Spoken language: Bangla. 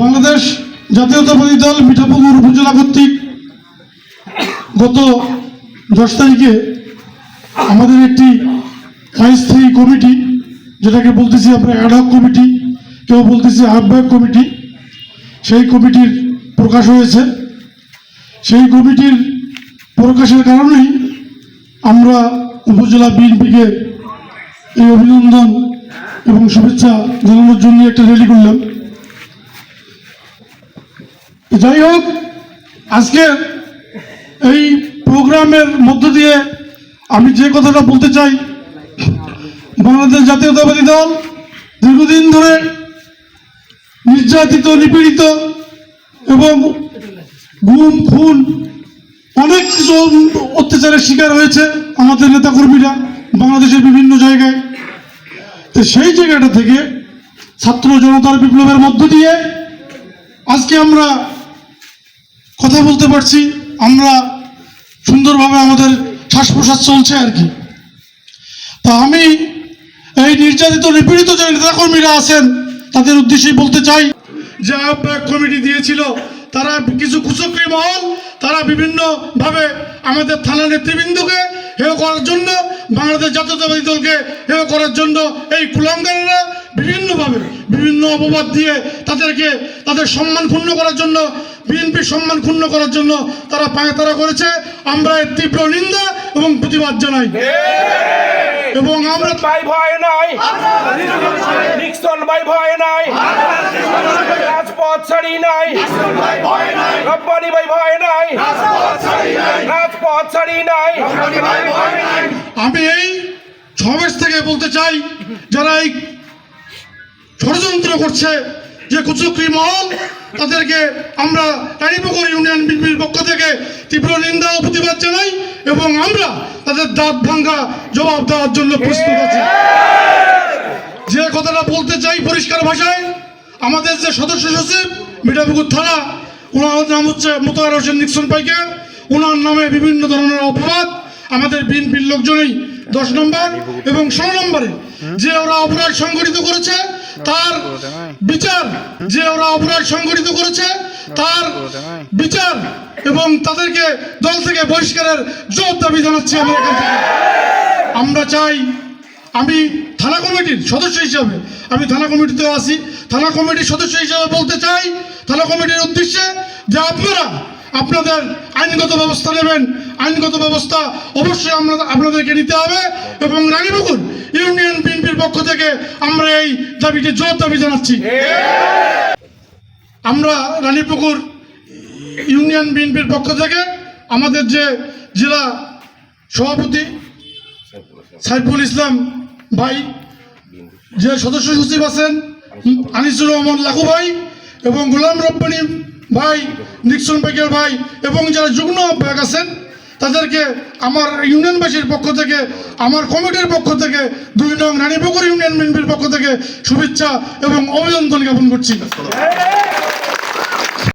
বাংলাদেশ জাতীয়তাবাদী দল মিঠাপুকুর উপজেলা কর্তৃক গত দশ তারিখে আমাদের একটি অস্থায়ী কমিটি, যেটাকে বলতেছি আমরা অ্যাডহক কমিটি, কেউ বলতেছি আহ্বায়ক কমিটি, সেই কমিটির প্রকাশ হয়েছে। সেই কমিটির প্রকাশের কারণেই আমরা উপজেলা বিএনপিকে এই অভিনন্দন এবং শুভেচ্ছা জানানোর জন্য একটা র্যালি করলাম। যাই হোক আজকে এই প্রোগ্রামের মধ্য দিয়ে আমি যে কথাটা বলতে চাই, বাংলাদেশ জাতীয়তাবাদী দল দীর্ঘদিন ধরে নির্যাতিত, নিপীড়িত এবং গুম, খুন অনেক কিছু অত্যাচারের শিকার হয়েছে আমাদের নেতাকর্মীরা বাংলাদেশের বিভিন্ন জায়গায়। তো সেই জায়গাটা থেকে ছাত্র জনতার বিপ্লবের মধ্য দিয়ে আজকে আমরা কথা বলতে পারছি, আমরা সুন্দরভাবে আমাদের শ্বাস প্রশ্বাস চলছে আর কি। তা আমি এই নির্যাতিত, নিপীড়িত যে নেতাকর্মীরা আছেন, তাদের উদ্দেশ্যেই বলতে চাই যে আহ্বায়ক কমিটি দিয়েছিল, তারা কিছু কুচক্রী মহল, তারা বিভিন্নভাবে আমাদের থানা নেতৃবৃন্দকে হেয় করার জন্য, বাংলাদেশ জাতীয়তাবাদী দলকে হেয় করার জন্য এই কুলাঙ্গারেরা বিভিন্নভাবে, বিভিন্ন অপবাদ দিয়ে তাদেরকে, তাদের সম্মান ক্ষুণ্ণ করার জন্য বিএনপির সম্মান ক্ষুণ্ণ করার জন্য তারা পায়তারা করেছে। আমরা এর তীব্র নিন্দা এবং প্রতিবাদ জানাই। এবং আমরা ভাই ভয় নাই। নিক্সন ভাই ভয় নাই। রাজপথ ছাড়ি নাই। রব্বানি ভাই ভয় নাই। রাজপথ ছাড়ি নাই। আমি এই সমাবেশ থেকে বলতে চাই যারা এই ষড়যন্ত্র করছে যে কুচক্রি মহল, তাদেরকে আমরা রানীপুকুর ইউনিয়ন বিএনপির পক্ষ থেকে তীব্র নিন্দা ও প্রতিবাদ জানাই এবং আমরা তাদের দাঁত ভাঙ্গা জবাব দেওয়ার জন্য প্রস্তুত আছি। যে কথাটা বলতে চাই পরিষ্কার ভাষায়, আমাদের যে সদস্য সচিব, মিঠাপুকুর থানা, ওনার নাম হচ্ছে মোতাহার হোসেন নিক্সন পাইকার ওনার নামে বিভিন্ন ধরনের অপবাদ, আমাদের বিএনপির লোকজনই দশ নম্বর এবং ষোলো নম্বরে যে ওরা অপরাধ সংগঠিত করেছে তার বিচার যে ওরা অপরাধ সংগঠিত করেছে তার বিচার এবং তাদেরকে দল থেকে বহিষ্কারের জোর দাবি জানাচ্ছি আমরা এখান থেকে। আমরা চাই আমি থানা কমিটির সদস্য হিসাবে আমি থানা কমিটিতেও আছি। থানা কমিটির সদস্য হিসাবে বলতে চাই থানা কমিটির উদ্দেশ্যে যে আপনারা আপনাদের আইনগত ব্যবস্থা নেবেন। আইনগত ব্যবস্থা অবশ্যই আমরা আপনাদেরকে নিতে হবে এবং রানীপুকুর ইউনিয়ন বিএনপির পক্ষ থেকে আমরা এই দাবিটি জোর দাবি জানাচ্ছি। আমরা রানীপুকুর ইউনিয়ন বিএনপির পক্ষ থেকে আমাদের যে জেলা সভাপতি সাইফুল ইসলাম ভাই, যে সদস্য সচিব আছেন, আনিসুর রহমান লাখু ভাই এবং গোলাম রব্বানি ভাই, নিক্সন পেকের ভাই, এবং যারা যুগ্ম আহ্বায়ক আছেন, তাদেরকে আমার ইউনিয়নবাসীর পক্ষ থেকে, আমার কমিটির পক্ষ থেকে, দুই নং রানীপুকুর ইউনিয়ন বিএনপির পক্ষ থেকে শুভেচ্ছা এবং অভিনন্দন জ্ঞাপন করছি।